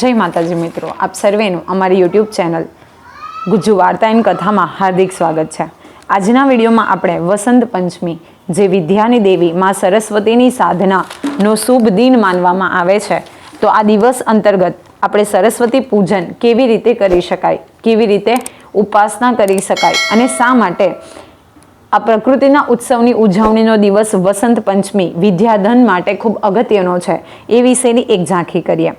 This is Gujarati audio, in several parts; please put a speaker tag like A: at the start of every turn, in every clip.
A: જય માતાજી મિત્રો, આપ સર્વેનું અમારી યુટ્યુબ ચેનલ ગુજ્જુ વાર્તા એન કથામાં હાર્દિક સ્વાગત છે. આજના વિડીયોમાં આપણે વસંત પંચમી, જે વિદ્યાની દેવી માં સરસ્વતીની સાધનાનો શુભ દિન માનવામાં આવે છે. તો આ દિવસ અંતર્ગત આપણે સરસ્વતી પૂજન કેવી રીતે કરી શકાય, કેવી રીતે ઉપાસના કરી શકાય અને શા માટે આ પ્રકૃતિના ઉત્સવની ઉજવણીનો દિવસ વસંત પંચમી વિદ્યાધન માટે ખૂબ અગત્યનો છે એ વિશેની એક ઝાંખી કરીએ.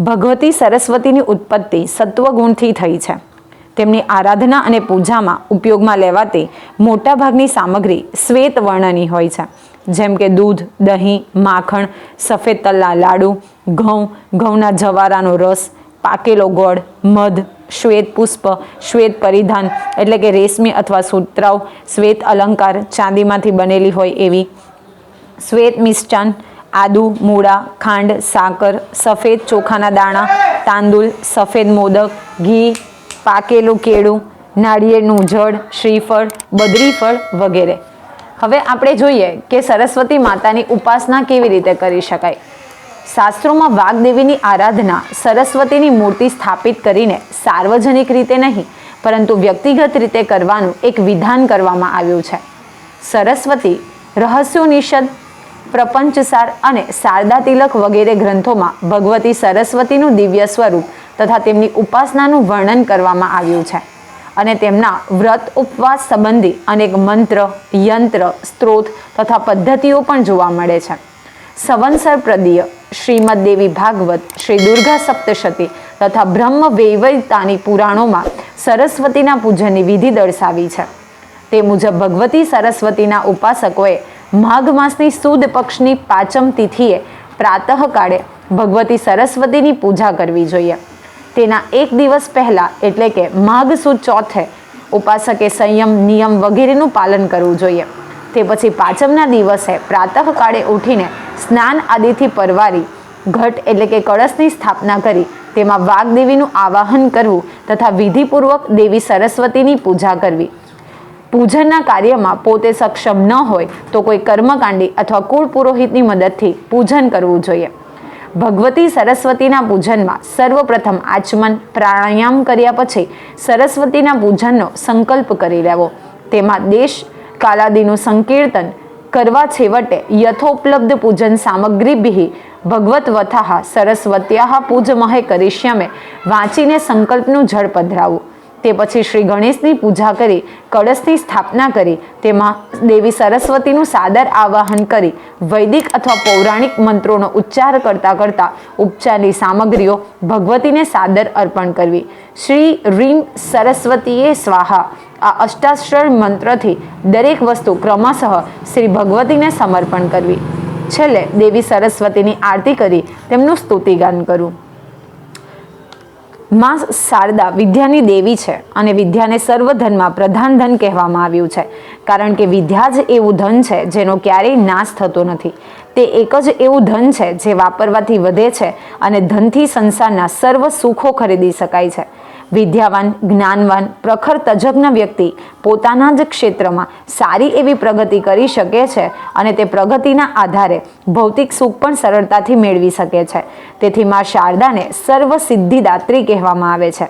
A: ભગવતી સરસ્વતીની ઉત્પત્તિ સત્વગુણથી થઈ છે. તેમની આરાધના અને પૂજામાં ઉપયોગમાં લેવાતી મોટાભાગની સામગ્રી શ્વેત વર્ણની હોય છે. જેમ કે દૂધ, દહીં, માખણ, સફેદ તલના લાડુ, ઘઉં, ઘઉંના જવારાનો રસ, પાકેલો ગોળ, મધ, શ્વેત પુષ્પ, શ્વેત પરિધાન એટલે કે રેશમી અથવા સૂત્રાવ શ્વેત અલંકાર ચાંદીમાંથી બનેલી હોય એવી શ્વેત મિષ્ટાન આદુ, મૂળા, ખાંડ, સાકર, સફેદ ચોખાના દાણા તાંદુલ સફેદ મોદક, ઘી, પાકેલું કેળું, નાળિયેરનું જળ, શ્રીફળ બદરીફળ વગેરે. હવે આપણે જોઈએ કે સરસ્વતી માતાની ઉપાસના કેવી રીતે કરી શકાય. શાસ્ત્રોમાં વાગદેવીની આરાધના સરસ્વતીની મૂર્તિ સ્થાપિત કરીને સાર્વજનિક રીતે નહીં, પરંતુ વ્યક્તિગત રીતે કરવાનું એક વિધાન કરવામાં આવ્યું છે. સરસ્વતી રહસ્યોનિષદ પ્રપંચસાર અને શારદા તિલક વગેરે ગ્રંથોમાં ભગવતી સરસ્વતીનું દિવ્ય સ્વરૂપ તથા તેમની ઉપાસનાનું વર્ણન કરવામાં આવ્યું છે. અને તેમના વ્રત ઉપવાસ સંબંધી અનેક મંત્ર, યંત્ર, સ્ત્રોત તથા પદ્ધતિઓ પણ જોવા મળે છે. સંવંસર પ્રદીય શ્રીમદ દેવી ભાગવત, શ્રી દુર્ગા સપ્તશતી તથા બ્રહ્મ વૈવૈતાની પુરાણોમાં સરસ્વતીના પૂજનની વિધિ દર્શાવી છે. તે મુજબ ભગવતી સરસ્વતીના ઉપાસકોએ માઘ માસની સુદ પક્ષની પાંચમ તિથિએ પ્રાતઃકાળે ભગવતી સરસ્વતીની પૂજા કરવી જોઈએ. તેના એક દિવસ પહેલા એટલે કે માઘ સુદ ચોથે ઉપાસકે સંયમ, નિયમ વગેરેનું પાલન કરવું જોઈએ. તે પછી પાંચમના દિવસે પ્રાતઃકાળે ઉઠીને સ્નાન આદિથી પરવારી, ઘટ એટલે કે કળશની સ્થાપના કરી તેમાં વાઘદેવીનું આવાહન કરવું તથા વિધિપૂર્વક દેવી સરસ્વતીની પૂજા કરવી. પૂજનના કાર્યમાં પોતે સક્ષમ ન હોય તો કોઈ કર્મકાંડી અથવા કુળ પુરોહિતની મદદથી પૂજન કરવું જોઈએ. ભગવતી સરસ્વતીના પૂજનમાં સર્વપ્રથમ આચમન પ્રાણાયામ કર્યા પછી સરસ્વતીના પૂજનનો સંકલ્પ કરી લેવો. તેમાં દેશ, કાલાદીનું સંકીર્તન કરવા છેવટે યથોપલબ્ધ પૂજન સામગ્રીભિ ભગવત વથાહ સરસ્વત્યાહ પૂજમહે કરીશ્યમે વાંચીને સંકલ્પનું જળ પધરાવવું તે પછી શ્રી ગણેશની પૂજા કરી, કળશની સ્થાપના કરી, તેમાં દેવી સરસ્વતીનું સાદર આવાહન કરી, વૈદિક અથવા પૌરાણિક મંત્રોનો ઉચ્ચાર કરતાં કરતાં ઉપચારની સામગ્રીઓ ભગવતીને સાદર અર્પણ કરવી. શ્રી રીમ સરસ્વતીએ સ્વાહા, આ અષ્ટાક્ષર મંત્રથી દરેક વસ્તુ ક્રમશઃ શ્રી ભગવતીને સમર્પણ કરવી. છેલ્લે દેવી સરસ્વતીની આરતી કરી, તેમનું સ્તુતિગાન કરવું માં શારદા વિદ્યાની દેવી છે અને વિદ્યાને સર્વ ધનમાં પ્રધાન ધન કહેવામાં આવ્યું છે. કારણ કે વિદ્યા જ એવું ધન છે જેનો ક્યારેય નાશ થતો નથી. તે એક જ એવું ધન છે જે વાપરવાથી વધે છે અને ધનથી સંસારના સર્વ સુખો ખરીદી શકાય છે. વિદ્યાવાન, જ્ઞાનવાન, પ્રખર તજજ્ઞ વ્યક્તિ પોતાના જ ક્ષેત્રમાં સારી એવી પ્રગતિ કરી શકે છે અને તે પ્રગતિના આધારે ભૌતિક સુખ પણ સરળતાથી મેળવી શકે છે. તેથી મા શારદાને સર્વ સિદ્ધિદાત્રી કહેવામાં આવે છે.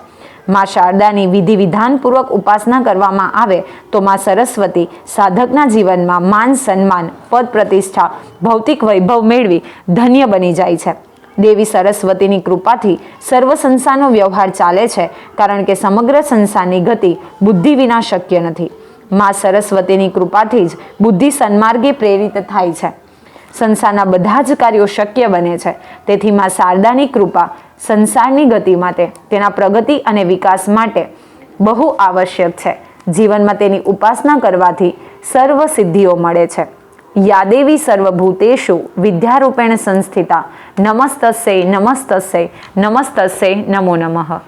A: મા શારદાની વિધિ વિધાનપૂર્વક ઉપાસના કરવામાં આવે તો મા સરસ્વતી સાધકના જીવનમાં માન સન્માન, પદ પ્રતિષ્ઠા, ભૌતિક વૈભવ મેળવી ધન્ય બની જાય છે. દેવી સરસ્વતીની કૃપાથી સર્વ સંસારનો વ્યવહાર ચાલે છે કારણ કે સમગ્ર સંસારની ગતિ બુદ્ધિ વિના શક્ય નથી. મા સરસ્વતીની કૃપાથી જ બુદ્ધિ સન્માર્ગે પ્રેરિત થાય છે. સંસારના બધા જ કાર્યો શક્ય બને છે. તેથી માં શારદાની કૃપા સંસારની ગતિ માટે, તેના પ્રગતિ અને વિકાસ માટે બહુ આવશ્યક છે. જીવનમાં તેની ઉપાસના કરવાથી સર્વ સિદ્ધિઓ મળે છે. યાદેવી સર્વભૂતેશુ વિદ્યારૂપેણ સંસ્થિતા. નમસ્તસ્ય નમસ્તસ્ય નમસ્તસ્ય નમો નમઃ.